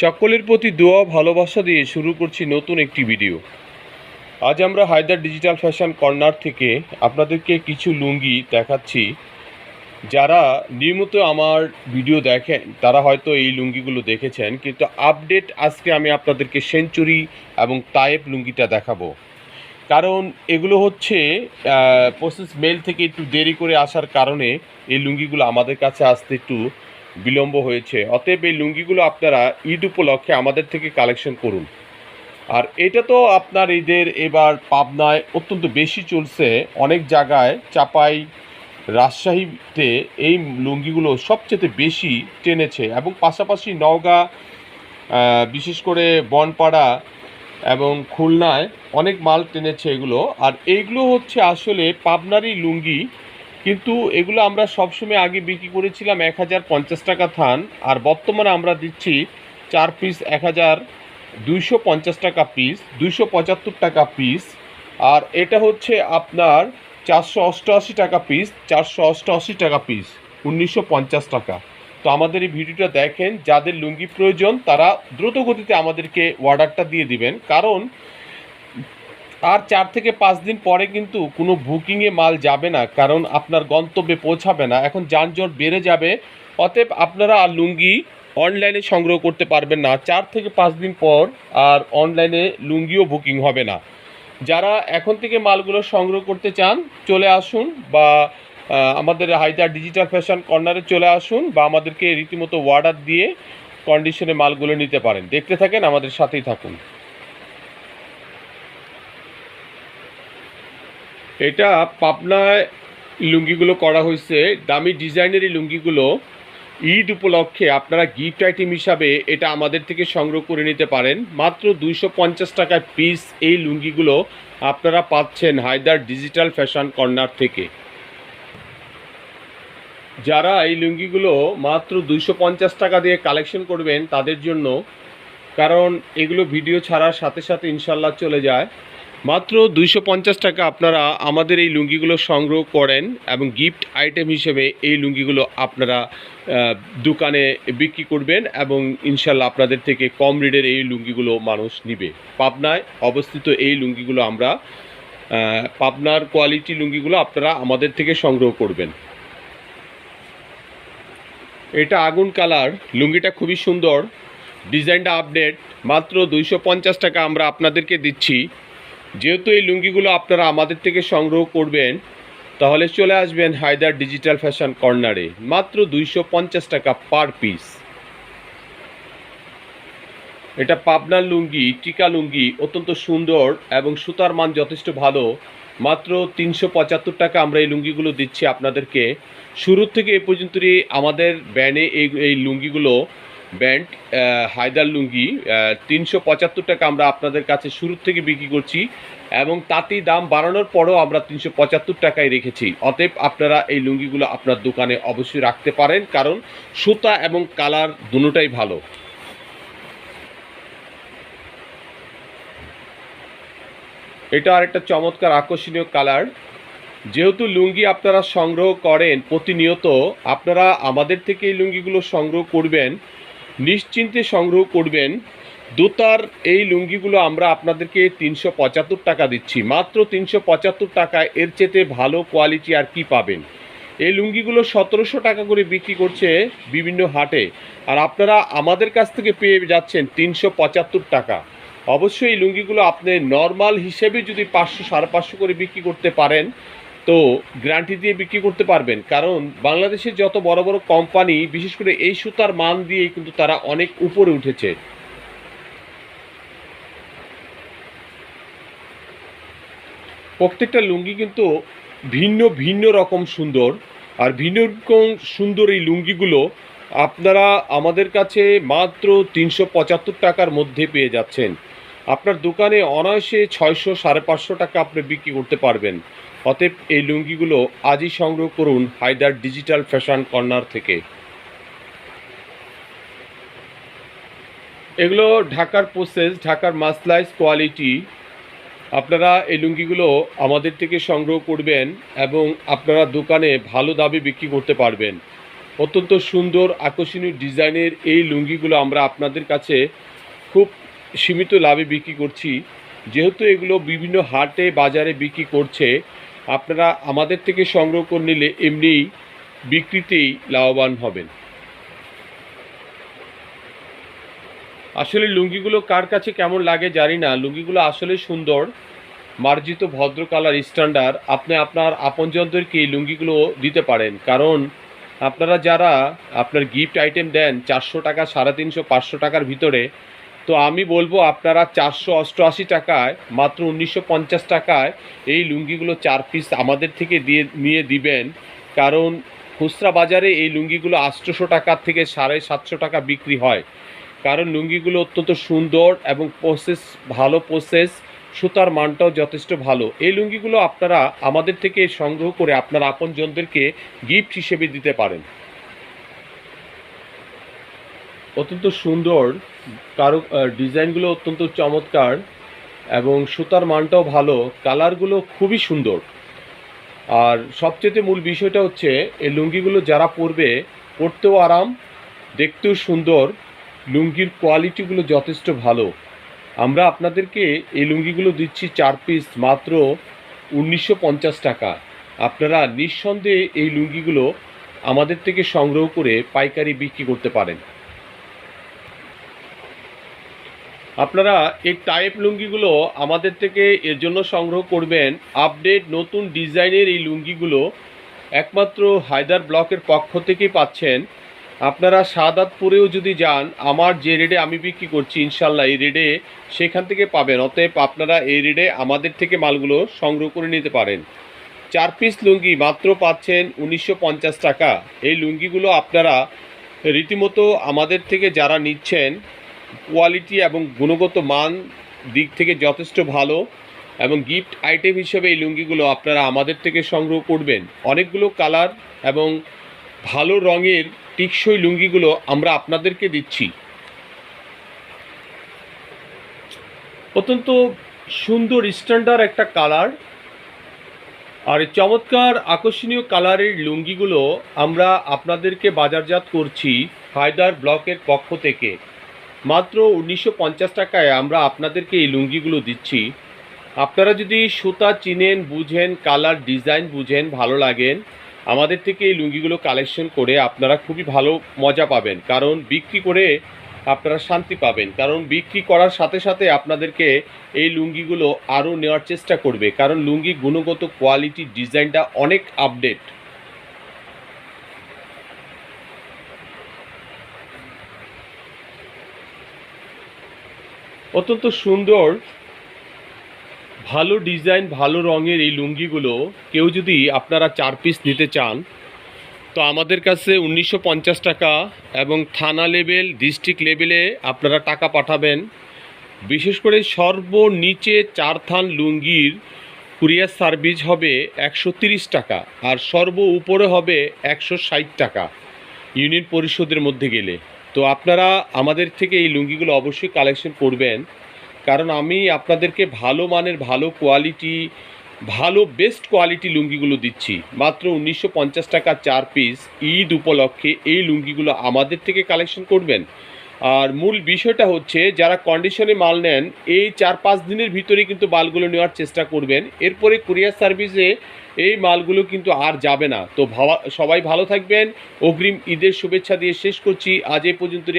সকলের প্রতি দোয়া ভালোবাসা দিয়ে শুরু করছি নতুন একটি ভিডিও আজ আমরা হায়দার ডিজিটাল ফ্যাশন কর্নার থেকে আপনাদেরকে কিছু লুঙ্গি দেখাচ্ছি। যারা নিয়মিত আমার ভিডিও দেখেন, তারা হয়তো এই লুঙ্গিগুলো দেখেছেন, কিন্তু আপডেট আজকে আমি আপনাদেরকে সেঞ্চুরি এবং তায়েব লুঙ্গিটা দেখাবো। কারণ এগুলো হচ্ছে প্রসেস মেল থেকে একটু দেরি করে আসার কারণে এই লুঙ্গিগুলো আমাদের কাছে আসতে একটু বিলম্ব হয়েছে। অতএব এই লুঙ্গিগুলো আপনারা ঈদ উপলক্ষে আমাদের থেকে কালেকশন করুন। আর এটা তো আপনার ঈদের এবার পাবনায় অত্যন্ত বেশি চলছে। অনেক জায়গায় চাপাই রাজশাহীতে এই লুঙ্গিগুলো সবচেয়ে বেশি টেনেছে এবং পাশাপাশি নওগাঁ বিশেষ করে বনপাড়া এবং খুলনায় অনেক মাল টেনেছে এগুলো। আর এইগুলো হচ্ছে আসলে পাবনারই লুঙ্গি কিন্তু এগুলো আমরা সবসময় আগে বিক্রি করেছিলাম এক হাজার পঞ্চাশ টাকা থান, আর বর্তমানে আমরা দিচ্ছি চার পিস এক হাজার দুইশো পঞ্চাশ টাকা পিস দুইশো পঁচাত্তর টাকা পিস আর এটা হচ্ছে আপনার চারশো অষ্টআশি টাকা পিস চারশো অষ্টআশি টাকা পিস উনিশশো পঞ্চাশ টাকা। তো আমাদের এই ভিডিওটা দেখেন, যাদের লুঙ্গি প্রয়োজন, তারা দ্রুত গতিতে আমাদেরকে অর্ডারটা দিয়ে দিবেন। কারণ আর চার থেকে পাঁচ দিন পরে কিন্তু কোনো বুকিংয়ে মাল যাবে না, কারণ আপনার গন্তব্যে পৌঁছাবে না। এখন যানজট বেড়ে যাবে, অতএব আপনারা আর লুঙ্গি অনলাইনে সংগ্রহ করতে পারবেন না। চার থেকে পাঁচ দিন পর আর অনলাইনে লুঙ্গিও বুকিং হবে না। যারা এখন থেকে মালগুলো সংগ্রহ করতে চান, চলে আসুন বা আমাদের হায়দার ডিজিটাল ফ্যাশন কর্নারে চলে আসুন বা আমাদেরকে রীতিমতো অর্ডার দিয়ে কন্ডিশনে মালগুলো নিতে পারেন। দেখতে থাকেন, আমাদের সাথেই থাকুন। এটা পাবনায় লুঙ্গিগুলো করা হয়েছে। দামি ডিজাইনের এই লুঙ্গিগুলো ঈদ উপলক্ষে আপনারা গিফট আইটেম হিসাবে এটা আমাদের থেকে সংগ্রহ করে নিতে পারেন। মাত্র দুইশো পঞ্চাশ টাকায় পিস এই লুঙ্গিগুলো আপনারা পাচ্ছেন হায়দার ডিজিটাল ফ্যাশন কর্নার থেকে। যারা এই লুঙ্গিগুলো মাত্র দুইশো পঞ্চাশ টাকা দিয়ে কালেকশন করবেন তাদের জন্য, কারণ এগুলো ভিডিও ছাড়ার সাথে সাথে ইনশাল্লাহ চলে যায়। মাত্র দুইশো পঞ্চাশ টাকা আপনারা আমাদের এই লুঙ্গিগুলো সংগ্রহ করেন এবং গিফট আইটেম হিসেবে এই লুঙ্গিগুলো আপনারা দোকানে বিক্রি করবেন এবং ইনশাল্লাহ আপনাদের থেকে কম রেটের এই লুঙ্গিগুলো মানুষ নিবে। পাবনায় অবস্থিত এই লুঙ্গিগুলো আমরা পাবনার কোয়ালিটি লুঙ্গিগুলো আপনারা আমাদের থেকে সংগ্রহ করবেন। এটা আগুন কালার, লুঙ্গিটা খুবই সুন্দর, ডিজাইনটা আপডেট মাত্র দুইশো পঞ্চাশ টাকা আমরা আপনাদেরকে দিচ্ছি। যেহেতু এই লুঙ্গিগুলো আপনারা আমাদের থেকে সংগ্রহ করবেন, তাহলে চলে আসবেন হায়দার ডিজিটাল ফ্যাশন কর্নারে। মাত্র দুইশো পঞ্চাশ টাকা পার পিস। এটা পাবনার লুঙ্গি, টিকা লুঙ্গি, অত্যন্ত সুন্দর এবং সুতার মান যথেষ্ট ভালো। মাত্র তিনশো পঁচাত্তর টাকা আমরা এই লুঙ্গিগুলো দিচ্ছি আপনাদেরকে। শুরু থেকে এ পর্যন্তই আমাদের ব্যানে এই এই লুঙ্গিগুলো ব্যান্ড হায়দার লুঙ্গি তিনশো পঁচাত্তর টাকা আমরা আপনাদের কাছে শুরু থেকে বিক্রি করছি এবং তাতেই দাম বাড়ানোর পরেও আমরা তিনশো পঁচাত্তর টাকায় রেখেছি। অতএব আপনারা এই লুঙ্গিগুলো আপনার দোকানে অবশ্যই রাখতে পারেন, কারণ সুতা এবং কালার দুটোটাই ভালো। এটা আর একটা চমৎকার আকর্ষণীয় কালার। যেহেতু লুঙ্গি আপনারা সংগ্রহ করেন প্রতিনিয়ত, আপনারা আমাদের থেকে এই লুঙ্গিগুলো সংগ্রহ করবেন। নিশ্চিন্তে সংগ্রহ করবেন। দোতার এই লুঙ্গিগুলো আমরা আপনাদেরকে তিনশো পঁচাত্তর টাকা দিচ্ছি। মাত্র তিনশো পঁচাত্তর টাকায় এর চেতে ভালো কোয়ালিটি আর কি পাবেন? এই লুঙ্গিগুলো সতেরোশো টাকা করে বিক্রি করছে বিভিন্ন হাটে। আর আপনারা আমাদের কাছ থেকে পেয়ে যাচ্ছেন তিনশো পঁচাত্তর টাকা। অবশ্যই এই লুঙ্গিগুলো আপনি নর্মাল হিসেবে যদি পাঁচশো, সাড়ে পাঁচশো করে বিক্রি করতে পারেন তো গ্যারান্টি দিয়ে বিক্রি করতে পারবেন। কারণ বাংলাদেশের যত বড় বড় কোম্পানি বিশেষ করে এই সুতার মান দিয়েই কিন্তু তারা অনেক উপরে উঠেছে। প্রত্যেকটা লুঙ্গি কিন্তু ভিন্ন ভিন্ন রকম সুন্দর। আর ভিন্ন রকম সুন্দর এই লুঙ্গিগুলো আপনারা আমাদের কাছে মাত্র তিনশো পঁচাত্তর টাকার মধ্যে পেয়ে যাচ্ছেন। আপনার দোকানে অনায়াসে ছয়শো সাড়ে পাঁচশো টাকা আপনি বিক্রি করতে পারবেন। অতএব এই লুঙ্গিগুলো আজই সংগ্রহ করুন হায়দার ডিজিটাল ফ্যাশন কর্নার থেকে। এগুলো ঢাকার প্রসেস ঢাকার মাসলাইজ কোয়ালিটি আপনারা এই লুঙ্গিগুলো আমাদের থেকে সংগ্রহ করবেন এবং আপনারা দোকানে ভালো দামে বিক্রি করতে পারবেন। অত্যন্ত সুন্দর, আকর্ষণীয় ডিজাইনের এই লুঙ্গিগুলো আমরা আপনাদের কাছে খুব সীমিত লাভে বিক্রি করছি। যেহেতু এগুলো বিভিন্ন হাটে বাজারে বিক্রি করছে আপনারা আমাদের থেকে সংগ্রহ করে নিলে এমনি বিক্রিতেই লাভবান হবেন। আসলে লুঙ্গিগুলো কার কাছে কেমন লাগে জানি না। লুঙ্গিগুলো আসলে সুন্দর, মার্জিত, ভদ্র কালার, স্ট্যান্ডার্ড। আপনি আপনার আপনজনদেরকে এই লুঙ্গিগুলো দিতে পারেন। কারণ আপনারা যারা আপনার গিফট আইটেম দেন চারশো টাকা, সাড়ে তিনশো, পাঁচশো টাকার ভিতরে তো আমি বলব আপনারা চারশো অষ্টআশি টাকায়, মাত্র উনিশশো পঞ্চাশ টাকায় এই লুঙ্গিগুলো চার পিস আমাদের থেকে দিয়ে, নিয়ে দিবেন। কারণ খুচরা বাজারে এই লুঙ্গিগুলো আটশোশো টাকার থেকে সাড়ে সাতশো টাকা বিক্রি হয়। কারণ লুঙ্গিগুলো অত্যন্ত সুন্দর এবং প্রসেস ভালো প্রসেস সুতার মানটাও যথেষ্ট ভালো। এই লুঙ্গিগুলো আপনারা আমাদের থেকে সংগ্রহ করে আপনার আপনজনদেরকে গিফট হিসেবে দিতে পারেন। অত্যন্ত সুন্দর কারও ডিজাইনগুলো অত্যন্ত চমৎকার এবং সুতার মানটাও ভালো, কালারগুলো খুবই সুন্দর। আর সবচেয়ে মূল বিষয়টা হচ্ছে, এই লুঙ্গিগুলো যারা পরবে, পরতেও আরাম, দেখতেও সুন্দর, লুঙ্গির কোয়ালিটিগুলো যথেষ্ট ভালো। আমরা আপনাদেরকে এই লুঙ্গিগুলো দিচ্ছি চার পিস মাত্র উনিশশো পঞ্চাশ টাকা। আপনারা নিঃসন্দেহে এই লুঙ্গিগুলো আমাদের থেকে সংগ্রহ করে পাইকারি বিক্রি করতে পারেন। আপনারা এই টাইপ লুঙ্গিগুলো আমাদের থেকে এর জন্য সংগ্রহ করবেন আপডেট নতুন ডিজাইনের এই লুঙ্গিগুলো একমাত্র হায়দার ব্লকের পক্ষ থেকেই পাচ্ছেন। আপনারা সাদাতপুরেও যদি যান, আমার যে রেডে আমি বিক্রি করছি, ইনশাল্লাহ এই রেডে সেখান থেকে পাবেন। অতএব আপনারা এই রেডে আমাদের থেকে মালগুলো সংগ্রহ করে নিতে পারেন। চার পিস লুঙ্গি মাত্র পাচ্ছেন উনিশশো পঞ্চাশ টাকা। এই লুঙ্গিগুলো আপনারা রীতিমতো আমাদের থেকে যারা নিচ্ছেন কোয়ালিটি এবং গুণগত মান দিক থেকে যথেষ্ট ভালো এবং গিফট আইটেম হিসেবে এই লুঙ্গিগুলো আপনারা আমাদের থেকে সংগ্রহ করবেন। অনেকগুলো কালার এবং ভালো রঙের টিকসই লুঙ্গিগুলো আমরা আপনাদেরকে দিচ্ছি। অত্যন্ত সুন্দর স্ট্যান্ডার্ড একটা কালার আর চমৎকার আকর্ষণীয় কালারের লুঙ্গিগুলো আমরা আপনাদেরকে বাজারজাত করছি হায়দার ব্লকের পক্ষ থেকে। মাত্র উনিশশো পঞ্চাশ টাকায় আমরা আপনাদেরকে এই লুঙ্গিগুলো দিচ্ছি। আপনারা যদি সুতা চিনেন, বুঝেন, কালার ডিজাইন বুঝেন, ভালো লাগেন, আমাদের থেকে এই লুঙ্গিগুলো কালেকশন করে আপনারা খুবই ভালো মজা পাবেন। কারণ বিক্রি করে আপনারা শান্তি পাবেন। কারণ বিক্রি করার সাথে সাথে আপনাদেরকে এই লুঙ্গিগুলো আরও নেওয়ার চেষ্টা করবে। কারণ লুঙ্গি গুণগত কোয়ালিটি ডিজাইনটা অনেক আপডেট অত্যন্ত সুন্দর, ভালো ডিজাইন, ভালো রঙের এই লুঙ্গিগুলো কেউ যদি আপনারা চার পিস নিতে চান, তো আমাদের কাছে উনিশশো পঞ্চাশ টাকা এবং থানা লেভেল ডিস্ট্রিক্ট লেভেলে আপনারা টাকা পাঠাবেন। বিশেষ করে সর্বনিচে চার থান লুঙ্গির কুরিয়ার সার্ভিস হবে একশো টাকা আর সর্ব উপরে হবে একশো ষাট টাকা ইউনিট পরিশোধের মধ্যে গেলে। তো আপনারা আমাদের থেকে এই লুঙ্গিগুলো অবশ্যই কালেকশন করবেন। কারণ আমি আপনাদেরকে ভালো মানের, ভালো কোয়ালিটি ভালো বেস্ট কোয়ালিটি লুঙ্গিগুলো দিচ্ছি। মাত্র উনিশশো পঞ্চাশ টাকা চার পিস ঈদ উপলক্ষে এই লুঙ্গিগুলো আমাদের থেকে কালেকশন করবেন। আর মূল বিষয়টা হচ্ছে, যারা কন্ডিশনে মাল নেন, এই চার পাঁচ দিনের ভিতরে কিন্তু মালগুলো নেওয়ার চেষ্টা করবেন। এরপরে কুরিয়ার সার্ভিসে এই মালগুলো কিন্তু আর যাবে না। তো ভাবা সবাই ভালো থাকবেন। অগ্রিম ঈদের শুভেচ্ছা দিয়ে শেষ করছি। আজ এই পর্যন্তই।